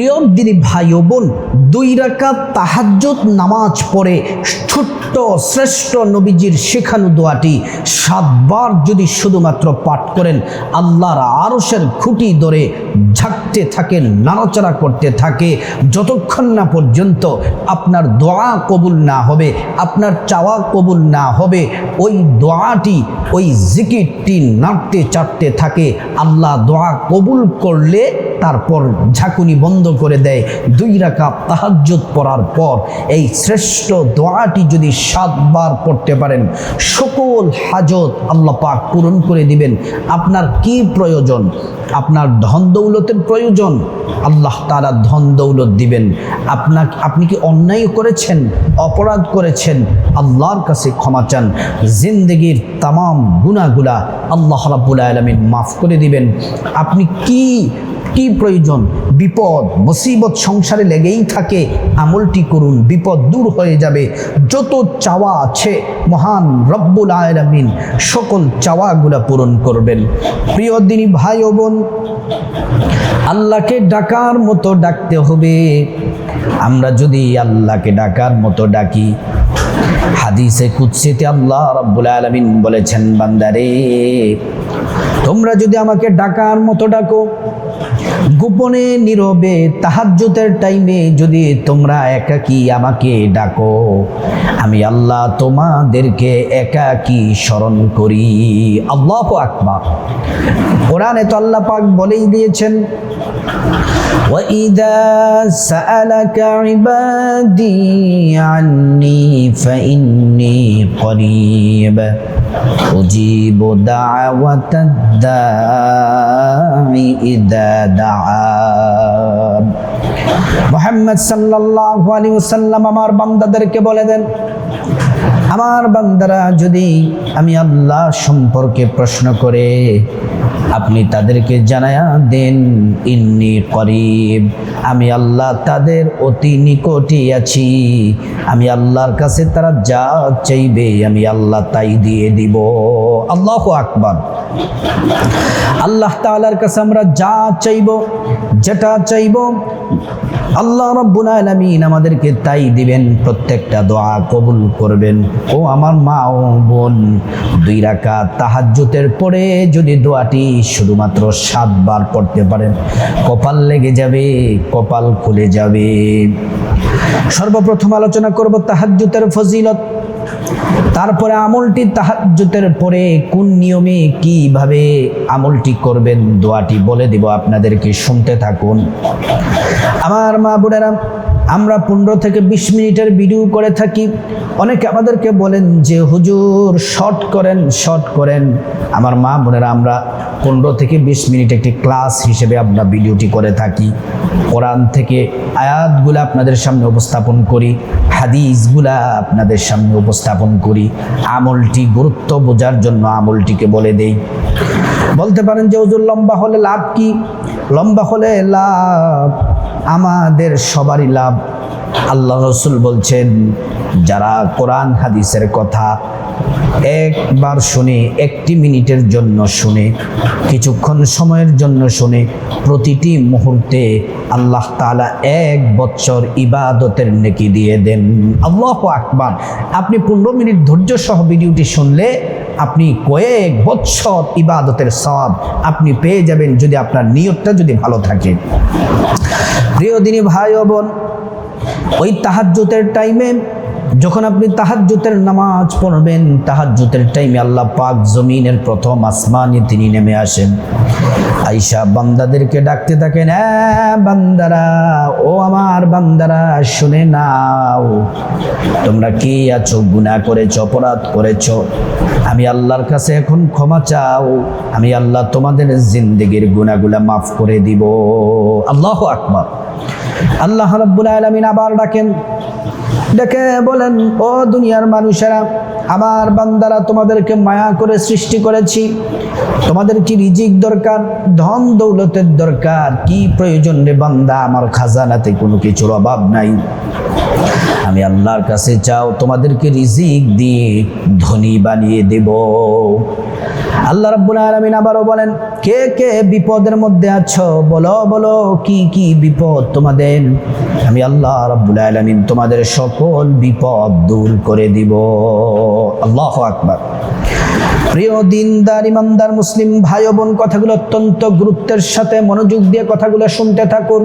প্রিয় দিদি ভাই ও বোন, দুই রাকাত তাহাজ্জুদ, নামাজ পড়ে ছোট্ট, শ্রেষ্ঠ নবীজির শেখানো দোয়াটি সাতবার যদি শুধুমাত্র পাঠ করেন, আল্লাহর আরশের খুঁটি ধরে ঝাঁকতে থাকেন নাড়াচাড়া করতে থাকে, যতক্ষণ না পর্যন্ত আপনার দোয়া কবুল না হবে, আপনার চাওয়া কবুল না হবে, ওই দোয়াটি, ওই জিকিরটি নাড়তে চাটতে থাকে, আল্লাহ দোয়া কবুল করলে তারপর ঝাঁকুনি বন্ধ করে দেয়। দুই রাখা তাহাজ্জুদ পড়ার পর এই শ্রেষ্ঠ দোয়াটি যদি সাতবার পড়তে পারেন, সকল হাজত আল্লাহ পাক পূরণ করে দিবেন। আপনার কি প্রয়োজন? আপনার ধন দৌলতের প্রয়োজন। আল্লাহ তারা ধন দৌলত দিবেন। আপনাকে, আপনি কি অন্যায় করেছেন? অপরাধ করেছেন? আল্লাহর কাছে ক্ষমা চান। জিন্দগির তামাম গুণাগুলা আল্লাহ রাব্বুল আলমিন মাফ করে দিবেন। আপনি কি কি প্রয়োজন? বিপদ, মুসিবত সংসারে লেগেই থাকে। আমলটি করুন, বিপদ দূর হয়ে যাবে। যত চাওয়া আছে, মহান রব্বুল আলমিন সকল চাওয়াগুলা পূরণ করবেন। প্রিয় দিনী ভাই ও বোন, আল্লাহকে ডাকার মতো ডাকতে হবে। আমরা যদি আল্লাহকে ডাকার মতো ডাকি, হাদিসে, কুৎসিতে আল্লাহ রব্বুল আলমিন বলেছেন, বান্দারে, তোমরা যদি আমাকে ডাকার মতো ডাকো Thank you. গোপনে নীরবে তাহাজ্জুতের টাইমে যদি তোমরা একাকি আমাকে ডাকো আমি আল্লাহ তোমাদেরকে একাকি স্মরণ করি আল্লাহ আকবার কোরআনে তো আল্লাহ পাক বলেই দিয়েছেন وإذا سألك عبادي عني فإني قريب أجيب دعوة الداعي إذا دعان মোহাম্মদ সাল্লাল্লাহু আলাইহি ওয়াসাল্লাম আমার বান্দাদেরকে বলে দেন, আমার বান্দারা যদি আমি আল্লাহ সম্পর্কে প্রশ্ন করে, আপনি তাদেরকে জানায়া দেন, ইন্নি করিব, আমি আল্লাহ তাদের অতি নিকটই আছি। আমি আল্লাহর কাছে তারা যা চাইবে, আমি আল্লাহ তাই দিয়ে দিব। আল্লাহ আকবার। আল্লাহ তাআলার কাছে আমরা যা চাইব, যেটা চাইব আল্লাহ রব্বুল আলামিন আমাদেরকে তাই দিবেন, প্রত্যেকটা দোয়া কবুল করবেন। ও আমার মা ও বোন, দুই রাকাত তাহাজ্জুতের পরে যদি দোয়াটি শুধুমাত্র সাতবার পড়তে পারেন, কপাল লেগে যাবে, কপাল খুলে যাবে। সর্বপ্রথম আলোচনা করব তাহাজ্জুতের ফজিলত। তারপরে আমলটি তাহাজ্জুতের পরে কোন নিয়মে কীভাবে আমলটি করবেন দোয়াটি বলে দিব আপনাদেরকে শুনতে থাকুন। আমার মা বোনেরা আমরা পনেরো থেকে বিশ মিনিটের ভিডিও করে থাকি। অনেকে আমাদেরকে বলেন যে, হুজুর শর্ট করেন শর্ট করেন। আমার মা বোনেরা, আমরা পনেরো থেকে বিশ মিনিট একটি ক্লাস হিসেবে আমরা ভিডিওটি করে থাকি। কোরআন থেকে আয়াতগুলো আপনাদের সামনে উপস্থাপন করি, হাদিসগুলা আপনাদের সামনে উপস্থাপন করি। আমলটি গুরুত্ব বোঝার জন্য আমলটিকে বলে দেই। বলতে পারেন যে, হুজুর, লম্বা হলে লাভ কি? লম্বা হলে লাভ আমাদের সবারই লাভ। আল্লাহ রসুল বলছেন, যারা কোরআন, হাদিসের কথা একবার শুনে, একটি মিনিটের জন্য শুনে, কিছুক্ষণ সময়ের জন্য শুনে, প্রতিটি মুহূর্তে আল্লাহ তাআলা এক বছর ইবাদতের নেকি দিয়ে দেন। আল্লাহ আকবার। আপনি পনেরো মিনিট ধৈর্য সহ ভিডিওটি শুনলে আপনি কয়েক বৎসর ইবাদতের সব আপনি পেয়ে যাবেন যদি আপনার নিয়তটা যদি ভালো থাকে। প্রিয় দিনী ভাই বোন ওই তাহাজ্জুতের টাইমে যখন আপনি তাহাজ্জুতের নামাজ পড়বেন তাহাজ্জুতের টাইমে আল্লাহ পাক জমিনের প্রথম আসমানে তিনি নেমে আসেন। আইসা বান্দাদেরকে ডাকতে থাকেন বান্দারা, ও আমার বান্দারা, শুনে নাও। তোমরা কি আছো? গুনাহ করেছ, অপরাধ করেছ। আমি আল্লাহর কাছে এখন ক্ষমা চাও। আমি আল্লাহ তোমাদের জিন্দেগির গুনাহগুলা মাফ করে দিব। আল্লাহ আকবার। আল্লাহ রব্বুল আলমিন আবার ডাকেন ডেকে বলেন ও দুনিয়ার মানুষেরা আমার বান্দারা তোমাদেরকে মায়া করে সৃষ্টি করেছি। তোমাদের কি রিজিক দরকার? ধন দৌলতের দরকার। কি প্রয়োজন রে বান্দা? আমার খাজানাতে কোনো কিছুর অভাব নাই। আমি আল্লাহর কাছে চাও তোমাদেরকে রিজিক দিয়ে ধনী বানিয়ে দেব। আল্লাহ রাব্বুল আলামিন আবারও বলেন, কে কে বিপদের মধ্যে আছো? বলো বলো, কি কি বিপদ তোমাদের? আমি আল্লাহ রাব্বুল আলামিন তোমাদের সকল বিপদ দূর করে দিব। আল্লাহ আকবার। প্রিয় দিনদার, ইমানদার, মুসলিম ভাই বোন কথাগুলো অত্যন্ত গুরুত্বের সাথে মনোযোগ দিয়ে কথাগুলো শুনতে থাকুন।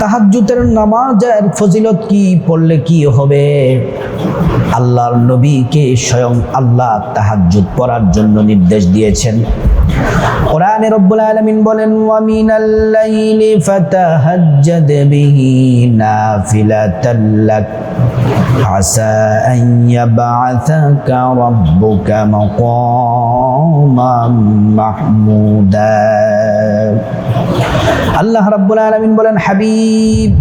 তাহাজ্জুদের নামাজের ফজিলত কি? পড়লে কি হবে? আল্লাহর নবীকে স্বয়ং আল্লাহ তাহাজ্জুদ পড়ার জন্য নির্দেশ দিয়েছেন। কোরআনে রব্বুল আলামিন বলেন, ওয়া মিনাল লাইলি ফাতাহাজ্জাদ বিহি নাফিলাতাল লাক, আসা আন ইয়াবআসাকা রাব্বুকা মাকামান মাহমুদা। আল্লাহ রাব্বুল আলামিন বলেন হাবিব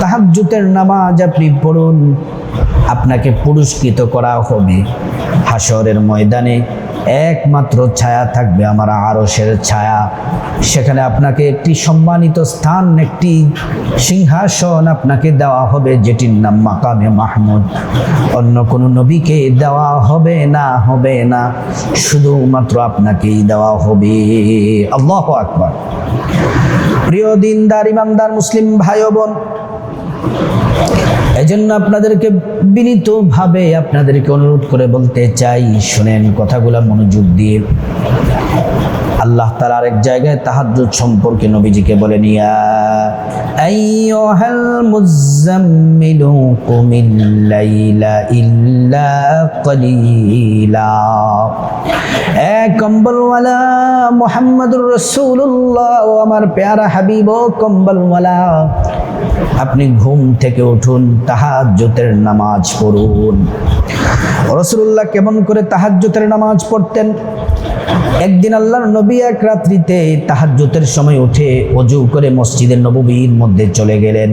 তাহাজ্জুদের নামাজ আপনি পড়ুন। আপনাকে পুরস্কৃত করা হবে। হাসরের ময়দানে একমাত্র ছায়া থাকবে আমার আরশের ছায়া। সেখানে আপনাকে একটি সম্মানিত স্থান, একটি সিংহাসন আপনাকে দেওয়া হবে, যেটির নাম মাকামে মাহমুদ। অন্য কোনো নবীকে দেওয়া হবে না হবে না। শুধুমাত্র আপনাকেই দেওয়া হবে। আল্লাহ আকবার। প্রিয় দিনদার, ইমানদার, মুসলিম ভাই ও বোন জন্য আপনাদেরকে বিনীতভাবে আপনাদেরকে অনুরোধ করে বলতে চাই শুনেন কথাগুলো মনোযোগ দিয়ে। আল্লাহ তার আরেক জায়গায় তাহাজ্জুদ সম্পর্কে নবীজিকে বলেন, ইয়া কলিলা। কম্বলওয়ালা ও আমার প্যারা হাবিব, ও কম্বলওয়ালা, আপনি ঘুম থেকে উঠুন, তাহাজ্জুদের নামাজ পড়ুন। রসুল্লাহ কেমন করে তাহাজ্জুদের নামাজ পড়তেন? একদিন আল্লাহর নবী এক রাত্রিতে জোতের সময় উঠে অজু করে মসজিদের নববীর মধ্যে চলে গেলেন।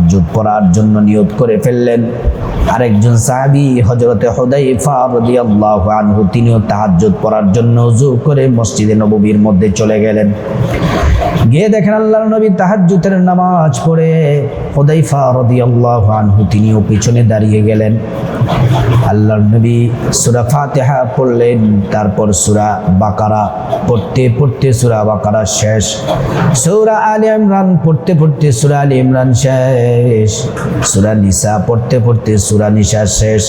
তাহাজ্জুদ পড়ার জন্য নিয়ত করে ফেললেন। আরেকজন সাহাবী হজরতে হুদাইফা রাদিয়াল্লাহু আনহু, তিনিও তাহাজ্জুদ পড়ার জন্য অজু করে মসজিদে নববীর মধ্যে চলে গেলেন। গিয়ে দেখেন আল্লাহর নবী তাহাজ্জুদের নামাজ পড়ে। হুদাইফা রাদিয়াল্লাহু আনহু তিনিও পিছনে দাঁড়িয়ে গেলেন। আল্লাহর নবী সূরা ফাতিহা পড়লেন, তারপর সূরা বাকারা পড়তে পড়তে সূরা বাকারা শেষ। সূরা আলে ইমরান পড়তে পড়তে সূরা আলে ইমরান শেষ। সূরা নিসা পড়তে পড়তে সুরা নিশা শেষ।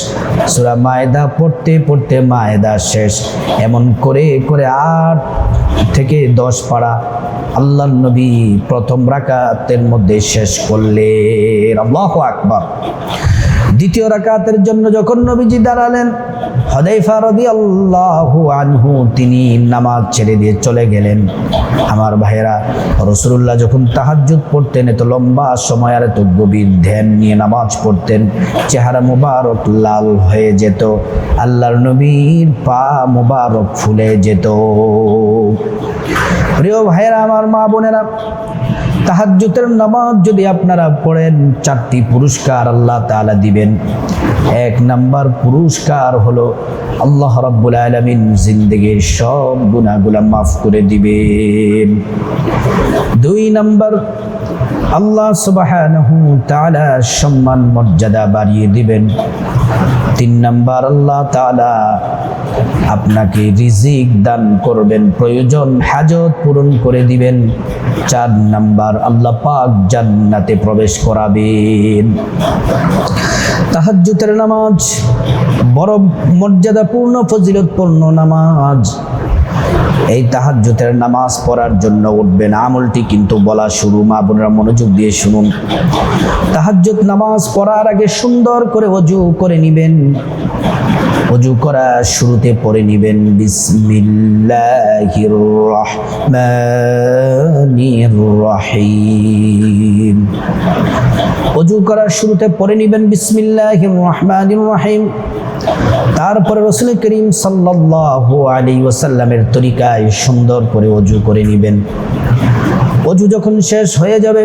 সুরা মায়দা পড়তে পড়তে মায়দা শেষ। এমন করে করে আট থেকে দশ পাড়া আল্লাহ নবী প্রথম রাকাতের মধ্যে শেষ করলে আল্লাহ আকবার। দ্বিতীয় রাকাতের জন্য যখন নবীজি দাঁড়ালেন, হদাইফা রাদিয়াল্লাহু আনহু, তিনি নামাজ ছেড়ে দিয়ে চলে গেলেন। আমার ভাইয়েরা রসুল্লাহ যখন তাহাজ্জুদ পড়তেন, এত লম্বা সময় আর এত গভীর ধ্যান নিয়ে নামাজ পড়তেন, চেহারা মুবারক লাল হয়ে যেত, আল্লাহর নবীর পা মুবারক ফুলে যেত। প্রিয় ভাইয়েরা, আমার মা বোনেরা তাহাজ্জুতের নামাজ যদি আপনারা পড়েন, চারটি পুরস্কার আল্লাহ তালা দিবেন। এক নাম্বার পুরস্কার হলো আল্লাহ রাব্বুল আলমিন জিন্দগির সব গুণাগুলা মাফ করে দিবেন। দুই নাম্বার আল্লাহ তাআলা সম্মান মর্যাদা বাড়িয়ে দিবেন। তিন নাম্বার, আল্লাহ তাআলা আপনাকে রিজিক দান করবেন, প্রয়োজন হাজত পূরণ করে দিবেন। চার নাম্বার, আল্লাহ পাক জান্নাতে প্রবেশ করাবেন। তাহাজ্জুদের নামাজ বড় মর্যাদাপূর্ণ, ফজিলতপূর্ণ নামাজ। এই তাহাজ্জুদের নামাজ পড়ার জন্য উঠবেন আমলটি কিন্তু বলা শুরু। মা বোনেরা মনোযোগ দিয়ে শুনুন। তাহাজ্জুদ নামাজ পড়ার আগে সুন্দর করে অজু করে নিবেন। অজু করা শুরুতে পড়ে নিবেন। বিসমিল্লাহির রহমানির রহিম। অজু করার শুরুতে পরে নিবেন বিসমিল্লাহ রহমান রহিম। তারপরে রসুল করিম সাল্লাহ আলী ওয়াসাল্লামের তরিকায় সুন্দর করে অজু করে নিবেন। অজু যখন শেষ হয়ে যাবে,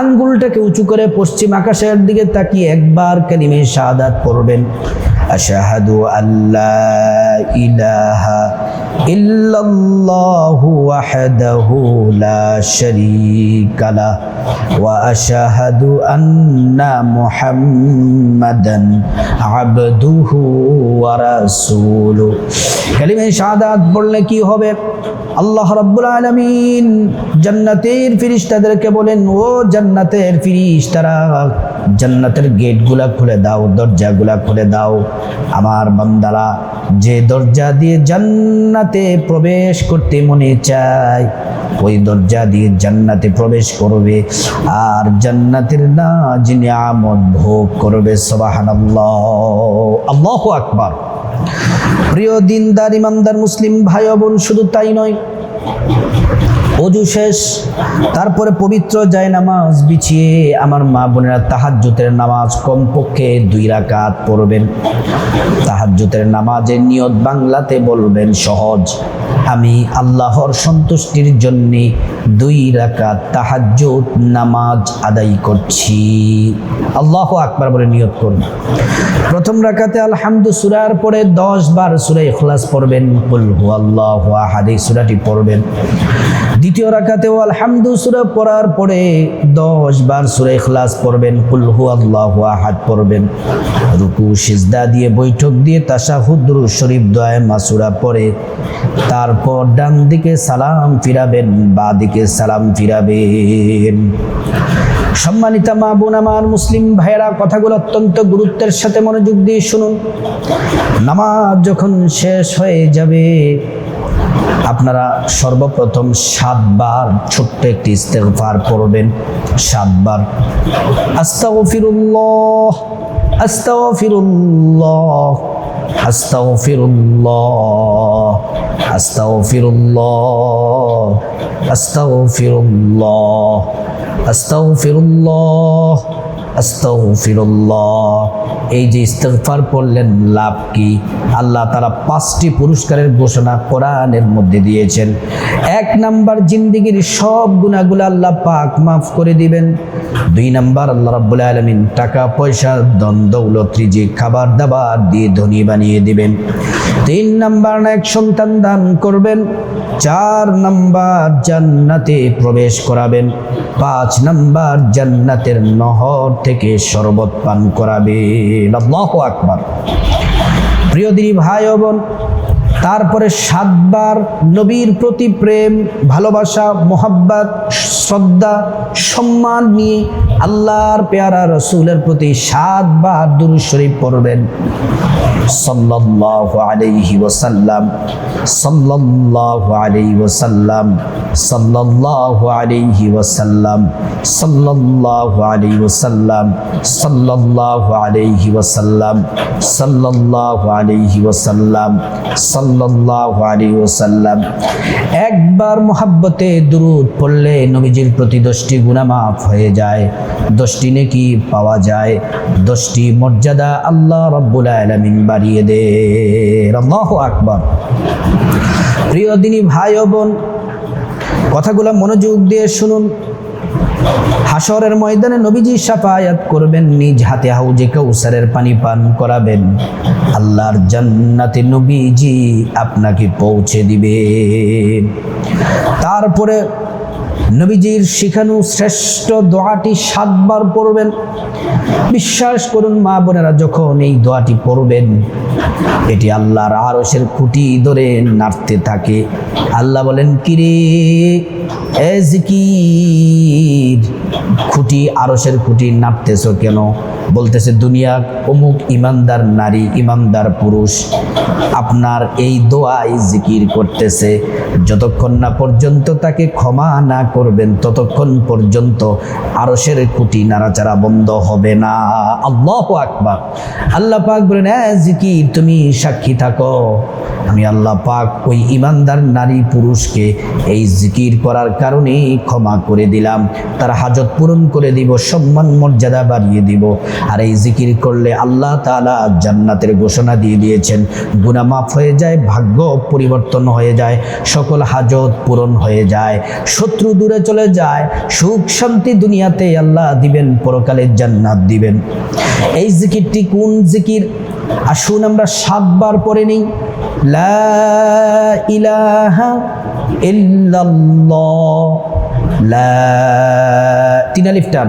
আঙ্গুলটাকে উঁচু করে পশ্চিম আকাশের দিকে তাকিয়ে একবার কালিমে শাহাদাত পড়বেন। আশাহাদু আল্লাহ ইলাহা ইল্লাল্লাহু ওয়াহদাহু লা শারীকা লা ওয়া আশহাদু আন্না মুহাম্মাদান আবদুহু ওয়া রাসূলুহু। কালিমে শাহাদাত পড়লে কি হবে? আল্লাহ রাব্বুল আলামিন জান্নাতের ফিরিস্তাদেরকে বলেন, ও জান্নাতের ফিরিস্তারা, জান্নাতের গেটগুলা খুলে দাও, দরজাগুলা খুলে দাও। আমার বান্দারা, যে দরজা দিয়ে জান্নাতে প্রবেশ করতে মনে চায়, ওই দরজা দিয়ে জান্নাতে প্রবেশ করবে। আর জান্নাতের না যিনি আমদ ভোগ করবে, সবাহানাল্লাহ। আল্লাহু আকবার। প্রিয় দিনদার, ইমানদার, মুসলিম ভাই বোন, শুধু তাই নয় অজু শেষ, তারপরে পবিত্র যায় নামাজ বিছিয়ে আমার মা বোনেরা তাহাজ্জুতের নামাজ কমপক্ষে দুই রাকাত পড়বেন। তাহাজ্জুতের নামাজের নিয়ত বাংলাতে বলবেন সহজ, আমি আল্লাহর সন্তুষ্টির জন্যে দুই রাকাত তাহাজ্জুদ নামাজ আদায় করছি। আল্লাহ আকবার বলে নিয়ত করুন। প্রথম রাকাতে আলহামদু সুরার পরে দশ বার সুরা ইখলাস পড়বেন। কুল এই সূরাটি পড়বেন। দ্বিতীয় রাকাতেও আলহামদু সুরা পড়ার পরে দশ বার সুরা ইখলাস পড়বেন, কুল হুয়াল্লাহু আহাদ পড়বেন। রুকু, সিজদা দিয়ে, বৈঠক দিয়ে, তাশাহুদ শরীফ, দোয়া মাসুরা পড়ে। তারপর ডান দিকে সালাম ফিরাবেন, বা দিকে সালাম ফিরাবেন। সম্মানিতা মা বোন আমার মুসলিম ভাইয়েরা, কথাগুলো অত্যন্ত গুরুত্বের সাথে মনোযোগ দিয়ে শুনুন। নামাজ যখন শেষ হয়ে যাবে আপনারা সর্বপ্রথম সাতবার ছোট্ট একটি ইস্তেগফার পড়বেন সাতবার। আস্তাগফিরুল্লাহ আস্তাগফিরুল্লাহ আস্তাগফিরুল্লাহ আস্তাগফিরুল্লাহ আস্তাগফিরুল্লাহ আস্তাগফিরুল্লাহ। আস্তাগফিরুল্লাহ। এই যে ইস্তেগফার পড়লেন, লাভ কি? আল্লাহ তারা পাঁচটি পুরস্কারের ঘোষণা কোরআনের মধ্যে দিয়েছেন। এক নাম্বার জিন্দিগির সব গুণাগুলো আল্লাহ পাক মাফ করে দিবেন। দুই নাম্বার, আল্লাহ রাব্বুল আলামিন টাকা, পয়সা দন দৌলত খাবার, দাবার দিয়ে ধনী বানিয়ে দিবেন। তিন নাম্বার এক সন্তান দান করবেন। চার নাম্বার, জান্নাতে প্রবেশ করাবেন। পাঁচ নাম্বার, জান্নাতের নহর থেকে শরবত পান করাবেন। আল্লাহু আকবার। প্রিয় দিনী ভাই বোন তারপরে সাতবার নবীর প্রতি প্রেম, ভালোবাসা, মোহাব্বত, শ্রদ্ধা, সম্মান নিয়ে আল্লাহর পেয়ারা রসুলের প্রতি সাতবার দুরু শরীফ পড়বেন। সাল্লাল্লাহু আলাইহি ওয়াসাল্লাম আলাইহি ওয়াসাল্লাম, একবার মোহাব্বতে দুরূদ পড়লে নবীজির প্রতি দশটি গুনাহ মাফ হয়ে যায়। দশটি নেকি পাওয়া যায়, দশটি মর্যাদা আল্লাহ রাব্বুল আলামিন বাড়িয়ে দে। আল্লাহু আকবার। প্রিয় দিনী ভাই বোন, কথাগুলো মনোযোগ দিয়ে শুনুন। হাসরের ময়দানে নবীজি সাফায়াত করবেন, নিজ হাতে হাউজে কৌসারের পানি পান করাবেন। আল্লাহর জান্নাতে নবীজি আপনাকে পৌঁছে দিবে তারপরে নবীজির শিখানো শ্রেষ্ঠ দোয়াটি সাতবার পড়বেন। বিশ্বাস করুন মা বোনেরা, যখন এই দোয়াটি পড়বেন, এটি আল্লাহর আরসের খুঁটি ধরে নাড়তে থাকে। আল্লাহ বলেন, কিরে, এ জিকির খুঁটি আরসের খুঁটি নাড়তেছ কেন? বলতেছে, দুনিয়া অমুক ইমানদার নারী, ইমানদার পুরুষ। আপনার এই দোয়াই জিকির করতেছে। যতক্ষণ না পর্যন্ত তাকে ক্ষমা না করবেন, ততক্ষণ পর্যন্ত আরসের খুঁটি নাড়াচাড়া বন্ধ হবে না। আল্লাহ আকবার। আল্লাহ পাক বলেন জিকির, তুমি সাক্ষী থাকো। আমি আল্লাহ পাক ওই ইমানদার নারী পুরুষকে এই জিকির করার কারণেই ক্ষমা করে দিলাম। তার হাজত পূরণ করে দিব, সম্মান মর্যাদা বাড়িয়ে দিব। আর এই জিকির করলে আল্লাহ তাআলা জান্নাতের ঘোষণা দিয়ে দিয়েছেন, গুনাহ মাফ হয়ে যায়, ভাগ্য পরিবর্তন হয়ে যায়, সকল হাজত পূরণ হয়ে যায়, শত্রু দূরে চলে যায়, সুখ শান্তি দুনিয়াতে আল্লাহ দিবেন, পরকালে জান্নাত দিবেন। এই জিকিরটি কোন জিকির? আসুন আমরা সাতবার পরে নেই। লা ইলাহা ইল্লাল্লাহ। লা তিন আলিফ টান।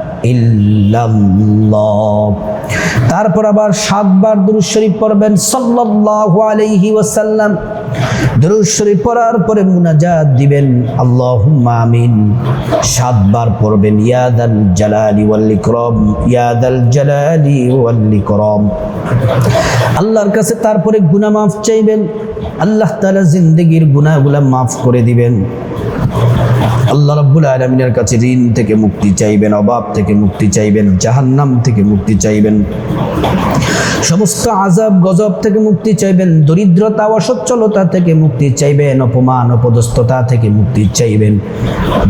তারপর আবার সাতবার দুরূদ শরীফ পড়বেন, সাল্লাল্লাহু আলাইহি ওয়াসাল্লাম। দুরূদ শরীফ পড়ার পরে মুনাজাত দিবেন, আল্লাহুম্মা আমিন। সাতবার পড়বেন ইয়াদাল জালালি ওয়াল ইকরাম ইয়াদাল জালালি ওয়াল ইকরাম। আল্লাহর কাছে তারপরে গুনাহ মাফ চাইবেন, আল্লাহ তাআলা জিন্দেগীর গুনাহগুলো মাফ করে দিবেন। আল্লাহ রাব্বুল আলামিনের কাছে ঋণ থেকে মুক্তি চাইবেন অভাব থেকে মুক্তি চাইবেন, জাহান্নাম থেকে মুক্তি চাইবেন। সমস্ত আজাব গজব থেকে মুক্তি চাইবেন, দরিদ্রতা, অসচ্ছলতা থেকে মুক্তি চাইবেন, অপমান, অপদস্থতা থেকে মুক্তি চাইবেন,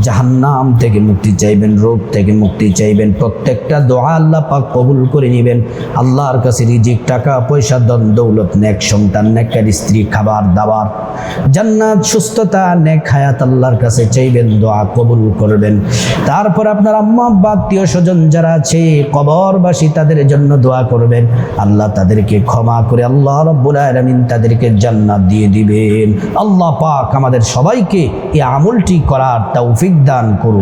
জাহান্নাম থেকে মুক্তি চাইবেন, রোগ থেকে মুক্তি চাইবেন, প্রত্যেকটা দোয়া আল্লাহ পাক কবুল করে নেবেন। আল্লাহর কাছে রিজিক, টাকা, পয়সা দন দৌলত, নেক সন্তান নেকের স্ত্রী, খাবার, দাবার, জান্নাত, সুস্থতা, নেক হায়াত আল্লাহর কাছে চাইবেন, দোয়া কবুল করবেন। তারপর আপনার আম্মা, আব্বা, আত্মীয় স্বজন যারা আছে, কবরবাসী তাদের জন্য দোয়া করবেন। আল্লাহ তাদেরকে ক্ষমা করে আল্লাহ রব্বুল আলামিন তাদেরকে জান্নাত দিয়ে দিবেন। আল্লাহ পাক আমাদের সবাইকে এই আমলটি করার তৌফিক দান করুন।